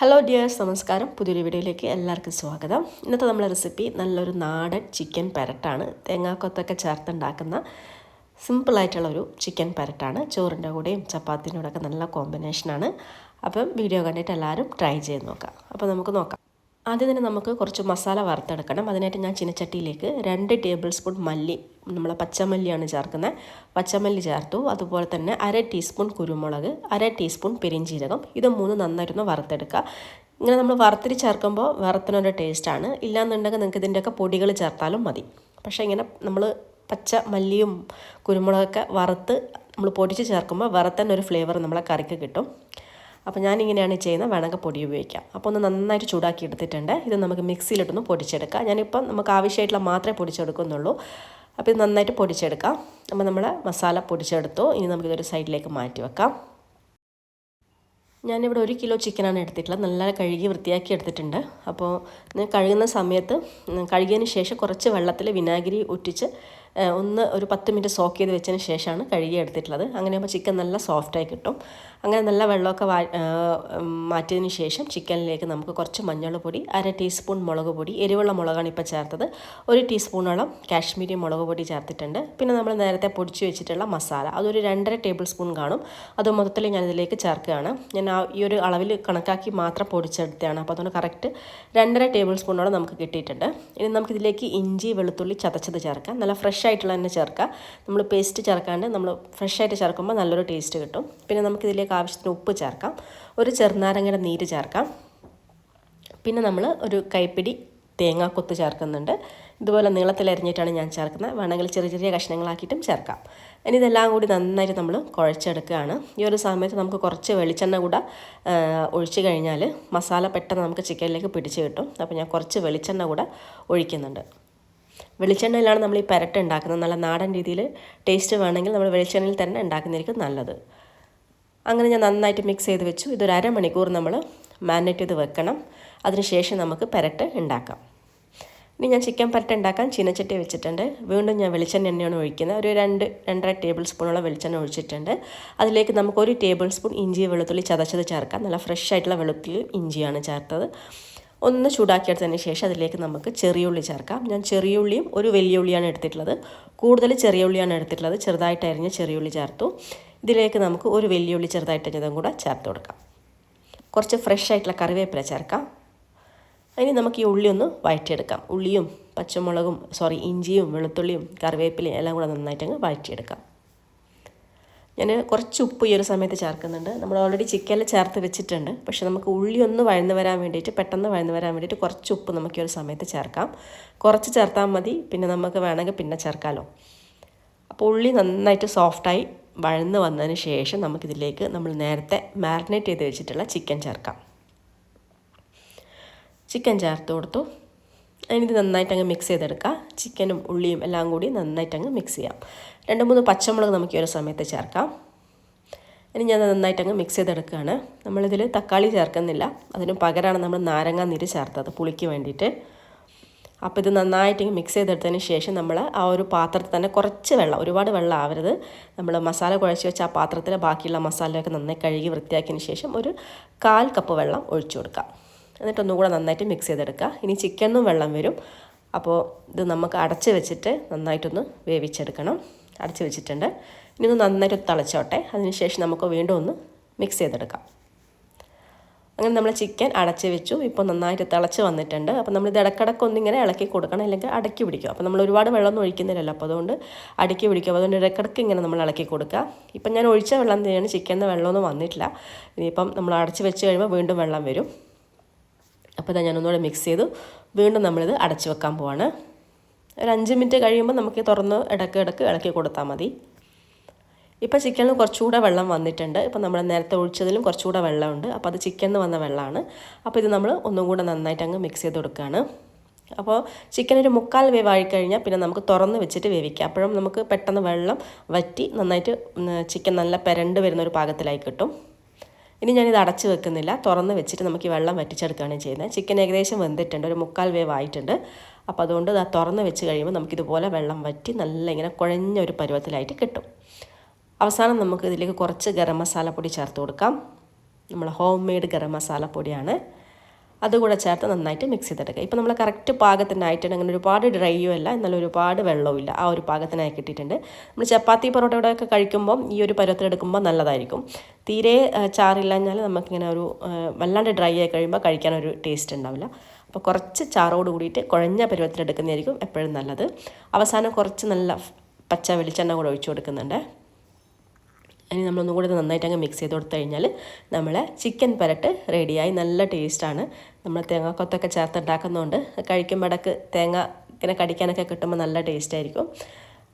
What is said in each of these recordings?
Hello dears നമസ്കാരം. പുതിയൊരു വീഡിയോയിലേക്ക് എല്ലാവർക്കും സ്വാഗതം. ഇന്നത്തെ നമ്മളെ റെസിപ്പി നല്ലൊരു നാടൻ ചിക്കൻ പരട്ടാണ്. തേങ്ങാക്കൊത്തൊക്കെ ചേർത്തുണ്ടാക്കുന്ന സിമ്പിളായിട്ടുള്ളൊരു ചിക്കൻ പരട്ടാണ്. ചോറിന്റെ കൂടെയും ചപ്പാത്തിന്റെ കൂടെയൊക്കെ നല്ല കോമ്പിനേഷനാണ് അപ്പം വീഡിയോ കണ്ടിട്ട് എല്ലാവരും ട്രൈ ചെയ്ത് നോക്കാം. അപ്പോൾ നമുക്ക് നോക്കാം. ആദ്യം തന്നെ നമുക്ക് കുറച്ച് മസാല വറുത്തെടുക്കണം. അതിനായിട്ട് ഞാൻ ചിനച്ചട്ടിയിലേക്ക് രണ്ട് ടേബിൾ സ്പൂൺ മല്ലി നമ്മൾ പച്ചമല്ലിയാണ് ചേർക്കുന്നത്. പച്ചമല്ലി ചേർത്തു. അതുപോലെ തന്നെ അര ടീസ്പൂൺ കുരുമുളക് അര ടീസ്പൂൺ പെരിഞ്ചീരകം. ഇത് മൂന്ന് നന്നായിട്ടൊന്ന് വറുത്തെടുക്കുക. ഇങ്ങനെ നമ്മൾ വറുത്തിരി ചേർക്കുമ്പോൾ വറുത്തിനൊരു ടേസ്റ്റാണ് ഇല്ലാന്നുണ്ടെങ്കിൽ നിങ്ങൾക്ക് ഇതിന്റെയൊക്കെ പൊടികൾ ചേർത്താലും മതി. പക്ഷേ ഇങ്ങനെ നമ്മൾ പച്ച മല്ലിയും കുരുമുളകൊക്കെ വറുത്ത് നമ്മൾ പൊടിച്ച് ചേർക്കുമ്പോൾ വറുത്തന്നെ ഒരു ഫ്ലേവർ നമ്മളെ കറിക്ക് കിട്ടും. അപ്പോൾ ഞാനിങ്ങനെയാണ് ചെയ്യുന്നത്. വേണമെങ്കിൽ പൊടി ഉപയോഗിക്കാം. അപ്പോൾ ഒന്ന് നന്നായിട്ട് ചൂടാക്കി എടുത്തിട്ടുണ്ട് ഇത് നമുക്ക് മിക്സിയിലിട്ടൊന്ന് പൊടിച്ചെടുക്കാം. ഞാനിപ്പം നമുക്ക് ആവശ്യമായിട്ടുള്ള മാത്രമേ പൊടിച്ചെടുക്കുന്നുള്ളൂ. അപ്പോൾ ഇത് നന്നായിട്ട് പൊടിച്ചെടുക്കാം. അപ്പോൾ നമ്മൾ മസാല പൊടിച്ചെടുത്തു. ഇനി നമുക്കിതൊരു സൈഡിലേക്ക് മാറ്റി വെക്കാം. ഞാനിവിടെ ഒരു കിലോ ചിക്കനാണ് എടുത്തിട്ടുള്ളത്. നല്ല കഴുകി വൃത്തിയാക്കി എടുത്തിട്ടുണ്ട്. അപ്പോൾ കഴുകുന്ന സമയത്ത് കഴുകിയതിന് ശേഷം കുറച്ച് വെള്ളത്തിൽ വിനാഗിരി ഉറ്റിച്ച് ഒന്ന് ഒരു പത്ത് മിനിറ്റ് സോക്ക് ചെയ്ത് വെച്ചതിന് ശേഷമാണ് കഴുകി എടുത്തിട്ടുള്ളത്. അങ്ങനെ ആകുമ്പോൾ ചിക്കൻ നല്ല സോഫ്റ്റായി കിട്ടും. അങ്ങനെ നല്ല വെള്ളമൊക്കെ വാ മാറ്റിയതിന് ശേഷം ചിക്കനിലേക്ക് നമുക്ക് കുറച്ച് മഞ്ഞൾപ്പൊടി അര ടീസ്പൂൺ മുളക് പൊടി എരിവുള്ള മുളകാണ് ഇപ്പോൾ ചേർത്തത്. ഒരു ടീസ്പൂണോളം കാശ്മീരി മുളക് പൊടി ചേർത്തിട്ടുണ്ട്. പിന്നെ നമ്മൾ നേരത്തെ പൊടിച്ച് വെച്ചിട്ടുള്ള മസാല. അതൊരു രണ്ടര ടേബിൾ സ്പൂൺ കാണും. അത് മൊത്തത്തിൽ ഞാനിതിലേക്ക് ചേർക്കുകയാണ്. ഞാൻ ആ ഈ ഒരു അളവിൽ കണക്കാക്കി മാത്രം പൊടിച്ചെടുത്തതാണ്. അപ്പോൾ അതുകൊണ്ട് കറക്റ്റ് രണ്ടര ടേബിൾ സ്പൂണോളം നമുക്ക് കിട്ടിയിട്ടുണ്ട്. ഇനി നമുക്കിതിലേക്ക് ഇഞ്ചി വെളുത്തുള്ളി ചതച്ചത് ചേർക്കാം. നല്ല ഫ്രഷ് ആയിട്ടുള്ള തന്നെ ചേർക്കാം. നമ്മൾ പേസ്റ്റ് ചേർക്കാണ്ട് നമ്മൾ ഫ്രഷ് ആയിട്ട് ചേർക്കുമ്പോൾ നല്ലൊരു ടേസ്റ്റ് കിട്ടും. പിന്നെ നമുക്കിതിലേക്ക് ആവശ്യത്തിന് ഉപ്പ് ചേർക്കാം. ഒരു ചെറുനാരങ്ങയുടെ നീര് ചേർക്കാം. പിന്നെ നമ്മൾ ഒരു കൈപ്പിടി തേങ്ങാക്കൊത്ത് ചേർക്കുന്നുണ്ട്. ഇതുപോലെ നീളത്തിൽ അരിഞ്ഞിട്ടാണ് ഞാൻ ചേർക്കുന്നത്. വേണമെങ്കിൽ ചെറിയ ചെറിയ കഷ്ണങ്ങളാക്കിയിട്ടും ചേർക്കാം. ഇനി ഇതെല്ലാം കൂടി നന്നായിട്ട് നമ്മൾ കുഴച്ചെടുക്കുകയാണ്. ഈ ഒരു സമയത്ത് നമുക്ക് കുറച്ച് വെളിച്ചെണ്ണ കൂടെ ഒഴിച്ച് കഴിഞ്ഞാൽ മസാല പെട്ടെന്ന് നമുക്ക് ചിക്കനിലേക്ക് പിടിച്ച് കിട്ടും. അപ്പോൾ ഞാൻ കുറച്ച് വെളിച്ചെണ്ണ കൂടെ ഒഴിക്കുന്നുണ്ട്. വെളിച്ചെണ്ണയിലാണ് നമ്മൾ ഈ പെരട്ട് ഉണ്ടാക്കുന്നത്. നല്ല നാടൻ രീതിയിൽ ടേസ്റ്റ് വേണമെങ്കിൽ നമ്മൾ വെളിച്ചെണ്ണയിൽ തന്നെ ഉണ്ടാക്കുന്നതായിരിക്കും നല്ലത്. അങ്ങനെ ഞാൻ നന്നായിട്ട് മിക്സ് ചെയ്ത് വെച്ചു. ഇതൊരു അരമണിക്കൂർ നമ്മൾ മാരിനേറ്റ് ചെയ്ത് വെക്കണം. അതിനുശേഷം നമുക്ക് പെരട്ട് ഉണ്ടാക്കാം. ഇനി ഞാൻ ചിക്കൻ പരട്ട ഉണ്ടാക്കാൻ ചീനച്ചട്ടി വെച്ചിട്ടുണ്ട്. വീണ്ടും ഞാൻ വെളിച്ചെണ്ണ എണ്ണയാണ് ഒഴിക്കുന്നത്. ഒരു രണ്ട് രണ്ടര ടേബിൾ സ്പൂണോളം വെളിച്ചെണ്ണ ഒഴിച്ചിട്ടുണ്ട്. അതിലേക്ക് നമുക്ക് ഒരു ടേബിൾ സ്പൂൺ ഇഞ്ചി വെളുത്തുള്ളി ചതച്ചത് ചേർക്കാം. നല്ല ഫ്രഷ് ആയിട്ടുള്ള വെളുത്തുള്ളി ഇഞ്ചിയാണ് ചേർത്തത്. ഒന്ന് ചൂടാക്കിയെടുത്തതിന് ശേഷം അതിലേക്ക് നമുക്ക് ചെറിയ ഉള്ളി ചേർക്കാം. ഞാൻ ചെറിയ ഉള്ളിയും ഒരു വലിയ ഉള്ളിയാണ് എടുത്തിട്ടുള്ളത്. കൂടുതൽ ചെറിയ ഉള്ളിയാണ് എടുത്തിട്ടുള്ളത്. ചെറുതായിട്ട് അരിഞ്ഞ് ചെറിയുള്ളി ചേർത്തു. ഇതിലേക്ക് നമുക്ക് ഒരു വലിയ ഉള്ളി ചെറുതായിട്ട് അരിഞ്ഞതും കൂടെ ചേർത്ത് കൊടുക്കാം. കുറച്ച് ഫ്രഷ് ആയിട്ടുള്ള കറിവേപ്പില ചേർക്കാം. ഇനി നമുക്ക് ഈ ഉള്ളി ഒന്ന് വഴറ്റിയെടുക്കാം. ഉള്ളിയും പച്ചമുളകും സോറി ഇഞ്ചിയും വെളുത്തുള്ളിയും കറിവേപ്പിലയും എല്ലാം കൂടെ നന്നായിട്ടങ്ങ് വഴറ്റിയെടുക്കാം. ഞാൻ കുറച്ച് ഉപ്പ് ഈ ഒരു സമയത്ത് ചേർക്കുന്നുണ്ട്. നമ്മൾ ഓൾറെഡി ചിക്കനിൽ ചേർത്ത് വെച്ചിട്ടുണ്ട്. പക്ഷെ നമുക്ക് ഉള്ളി ഒന്ന് വഴന്ന് വരാൻ വേണ്ടിയിട്ട് പെട്ടെന്ന് വഴന്ന് വരാൻ വേണ്ടിയിട്ട് കുറച്ച് ഉപ്പ് നമുക്ക് ഈ ഒരു സമയത്ത് ചേർക്കാം. കുറച്ച് ചേർത്താൽ മതി. പിന്നെ നമുക്ക് വേണമെങ്കിൽ പിന്നെ ചേർക്കാമല്ലോ അപ്പോൾ ഉള്ളി നന്നായിട്ട് സോഫ്റ്റായി വഴന്ന് വന്നതിന് ശേഷം നമുക്കിതിലേക്ക് നമ്മൾ നേരത്തെ മാരിനേറ്റ് ചെയ്ത് വെച്ചിട്ടുള്ള ചിക്കൻ ചേർക്കാം. ചിക്കൻ ചേർത്ത് കൊടുത്തു. അതിനിത് നന്നായിട്ടങ്ങ് മിക്സ് ചെയ്തെടുക്കുക ചിക്കനും ഉള്ളിയും എല്ലാം കൂടി നന്നായിട്ടങ്ങ് മിക്സ് ചെയ്യാം. രണ്ട് മൂന്ന് പച്ചമുളക് നമുക്ക് ഈ ഒരു സമയത്ത് ചേർക്കാം. ഇനി ഞാൻ നന്നായിട്ടങ്ങ് മിക്സ് ചെയ്തെടുക്കുകയാണ്. നമ്മളിതിൽ തക്കാളി ചേർക്കുന്നില്ല. അതിന് പകരമാണ് നമ്മൾ നാരങ്ങ നീര് ചേർത്തത് പുളിക്ക് വേണ്ടിയിട്ട്. അപ്പോൾ ഇത് നന്നായിട്ട് മിക്സ് ചെയ്തെടുത്തതിന് ശേഷം നമ്മൾ ആ ഒരു പാത്രത്തിൽ തന്നെ കുറച്ച് വെള്ളം ഒരുപാട് വെള്ളം ആവരുത്. നമ്മൾ മസാല കുഴച്ച് വെച്ച ആ പാത്രത്തിൽ ബാക്കിയുള്ള മസാലയൊക്കെ നന്നായി കഴുകി വൃത്തിയാക്കിയതിന് ശേഷം ഒരു കാൽ കപ്പ് വെള്ളം ഒഴിച്ചു കൊടുക്കാം എന്നിട്ട് ഒന്നുകൂടെ നന്നായിട്ട് മിക്സ് ചെയ്തെടുക്കുക. ഇനി ചിക്കനും വെള്ളം വരും. അപ്പോൾ ഇത് നമുക്ക് അടച്ച് വെച്ചിട്ട് നന്നായിട്ടൊന്ന് വേവിച്ചെടുക്കണം. അടച്ച് വെച്ചിട്ടുണ്ട്. ഇനി ഒന്ന് നന്നായിട്ട് തിളച്ചോട്ടെ. അതിനുശേഷം നമുക്ക് വീണ്ടും ഒന്ന് മിക്സ് ചെയ്തെടുക്കാം. അങ്ങനെ നമ്മൾ ചിക്കൻ അടച്ച് വെച്ചു. ഇപ്പോൾ നന്നായിട്ട് തിളച്ച് വന്നിട്ടുണ്ട്. അപ്പോൾ നമ്മൾ ഇത് ഇടക്കിടക്ക് ഒന്നിങ്ങനെ ഇളക്കി കൊടുക്കണം. അല്ലെങ്കിൽ അടക്കി പിടിക്കും. അപ്പോൾ നമ്മൾ ഒരുപാട് വെള്ളമൊന്നും ഒഴിക്കുന്നില്ലല്ലോ. അപ്പോൾ അതുകൊണ്ട് അടക്കി പിടിക്കും. അതുകൊണ്ട് ഇടക്കിടക്ക് ഇങ്ങനെ നമ്മൾ ഇളക്കി കൊടുക്കുക. ഇപ്പം ഞാൻ ഒഴിച്ച വെള്ളം തന്നെയാണ്. ചിക്കനിൽ വെള്ളമൊന്നും വന്നിട്ടില്ല. ഇനിയിപ്പം നമ്മൾ അടച്ച് വെച്ച് കഴിയുമ്പോൾ വീണ്ടും വെള്ളം വരും. അപ്പോൾ ഇതാ ഞാനൊന്നുകൂടെ മിക്സ് ചെയ്തു. വീണ്ടും നമ്മളിത് അടച്ച് വെക്കാൻ പോവാണ്. ഒരു അഞ്ച് മിനിറ്റ് കഴിയുമ്പോൾ നമുക്ക് തുറന്ന് ഇടയ്ക്ക് ഇടയ്ക്ക് ഇളക്കി കൊടുത്താൽ മതി. ഇപ്പോൾ ചിക്കനിൽ കുറച്ചുകൂടെ വെള്ളം വന്നിട്ടുണ്ട്. ഇപ്പോൾ നമ്മൾ നേരത്തെ ഒഴിച്ചതിലും കുറച്ചുകൂടെ വെള്ളമുണ്ട്. അപ്പോൾ അത് ചിക്കനിൽ വന്ന വെള്ളമാണ്. അപ്പോൾ ഇത് നമ്മൾ ഒന്നും കൂടെ നന്നായിട്ട് അങ്ങ് മിക്സ് ചെയ്ത് കൊടുക്കുകയാണ്. അപ്പോൾ ചിക്കൻ ഒരു മുക്കാൽ വേവായി കഴിഞ്ഞാൽ പിന്നെ നമുക്ക് തുറന്ന് വെച്ചിട്ട് വേവിക്കാം. അപ്പോഴും നമുക്ക് പെട്ടെന്ന് വെള്ളം വറ്റി നന്നായിട്ട് ചിക്കൻ നല്ല പെരണ്ട് വരുന്ന ഒരു പാകത്തിലായി കിട്ടും. ഇനി ഞാനിത് അടച്ച് വെക്കുന്നില്ല. തുറന്ന് വെച്ചിട്ട് നമുക്ക് ഈ വെള്ളം വറ്റിച്ചെടുക്കുകയാണ് ചെയ്യുന്നത്. ചിക്കൻ ഏകദേശം വെന്തിട്ടുണ്ട്. ഒരു മുക്കാൽ വേവ് ആയിട്ടുണ്ട് അപ്പോൾ അതുകൊണ്ട് അത് തുറന്ന് വെച്ച് കഴിയുമ്പോൾ നമുക്കിതുപോലെ വെള്ളം വറ്റി നല്ല ഇങ്ങനെ കുഴഞ്ഞ ഒരു പരുവത്തിലായിട്ട് കിട്ടും. അവസാനം നമുക്ക് ഇതിലേക്ക് കുറച്ച് ഗരം മസാല പൊടി ചേർത്ത് കൊടുക്കാം. നമ്മൾ ഹോം മെയ്ഡ് ഗരം മസാല പൊടിയാണ്. അതുകൂടെ ചേർത്ത് നന്നായിട്ട് മിക്സ് ചെയ്തെടുക്കുക. ഇപ്പോൾ നമ്മൾ കറക്റ്റ് പാകത്തിനായിട്ടുണ്ട് അങ്ങനെ ഒരുപാട് ഡ്രൈയും അല്ല എന്നാൽ ഒരുപാട് വെള്ളവും ഇല്ല. ആ ഒരു പാകത്തിനായി കിട്ടിയിട്ടുണ്ട്. നമ്മൾ ചപ്പാത്തി പൊറോട്ടയുടെ ഒക്കെ കഴിക്കുമ്പം ഈ ഒരു പരുവത്തിലെടുക്കുമ്പോൾ നല്ലതായിരിക്കും. തീരെ ചാറില്ലാഞ്ഞാൽ നമുക്കിങ്ങനെ ഒരു വല്ലാണ്ട് ഡ്രൈ ആയി കഴിയുമ്പോൾ കഴിക്കാനൊരു ടേസ്റ്റ് ഉണ്ടാവില്ല. അപ്പോൾ കുറച്ച് ചാറോട് കൂടിയിട്ട് കുഴഞ്ഞ പരുവത്തിലെടുക്കുന്നതായിരിക്കും എപ്പോഴും നല്ലത്. അവസാനം കുറച്ച് നല്ല പച്ച വെളിച്ചെണ്ണ കൂടെ ഒഴിച്ചു കൊടുക്കുന്നുണ്ട്. ഇനി നമ്മളൊന്നും കൂടി നന്നായിട്ട് അങ്ങ് മിക്സ് ചെയ്ത് കൊടുത്തു കഴിഞ്ഞാൽ നമ്മളെ ചിക്കൻ പരട്ട് റെഡിയായി നല്ല ടേസ്റ്റാണ് നമ്മൾ തേങ്ങാക്കൊത്തൊക്കെ ചേർത്ത് ഉണ്ടാക്കുന്നതുകൊണ്ട് കഴിക്കുമ്പോൾ ഇടയ്ക്ക് തേങ്ങ ഇങ്ങനെ കടിക്കാനൊക്കെ കിട്ടുമ്പോൾ നല്ല ടേസ്റ്റ് ആയിരിക്കും.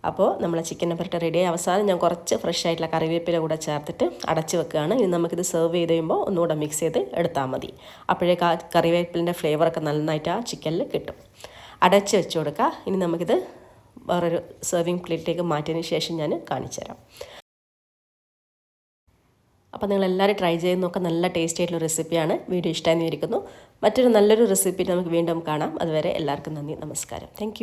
അപ്പോൾ നമ്മളെ ചിക്കൻ പരട്ട് റെഡിയായി അവസാനം ഞാൻ കുറച്ച് ഫ്രഷ് ആയിട്ടുള്ള കറിവേപ്പില കൂടെ ചേർത്തിട്ട് അടച്ച് വെക്കുകയാണ്. ഇനി നമുക്കിത് സെർവ് ചെയ്ത് കഴിയുമ്പോൾ ഒന്നുകൂടെ മിക്സ് ചെയ്ത് എടുത്താൽ മതി. അപ്പോഴേക്ക് ആ കറിവേപ്പിലിന്റെ ഫ്ലേവറൊക്കെ നന്നായിട്ട് ആ ചിക്കനിൽ കിട്ടും. അടച്ച് വെച്ച് കൊടുക്കുക ഇനി നമുക്കിത് വേറൊരു സെർവിങ് പ്ലേറ്റിലേക്ക് മാറ്റിയതിന് ശേഷം ഞാൻ കാണിച്ചു തരാം അപ്പോൾ നിങ്ങൾ എല്ലാവരും ട്രൈ ചെയ്ത് നോക്കുക നല്ല ടേസ്റ്റി ആയിട്ടുള്ള റെസിപ്പിയാണ് വീഡിയോ ഇഷ്ടമായി ഇരിക്കുന്നു മറ്റൊരു നല്ലൊരു റെസിപ്പി നമുക്ക് വീണ്ടും കാണാം. അതുവരെ എല്ലാവർക്കും നന്ദി. നമസ്കാരം. താങ്ക്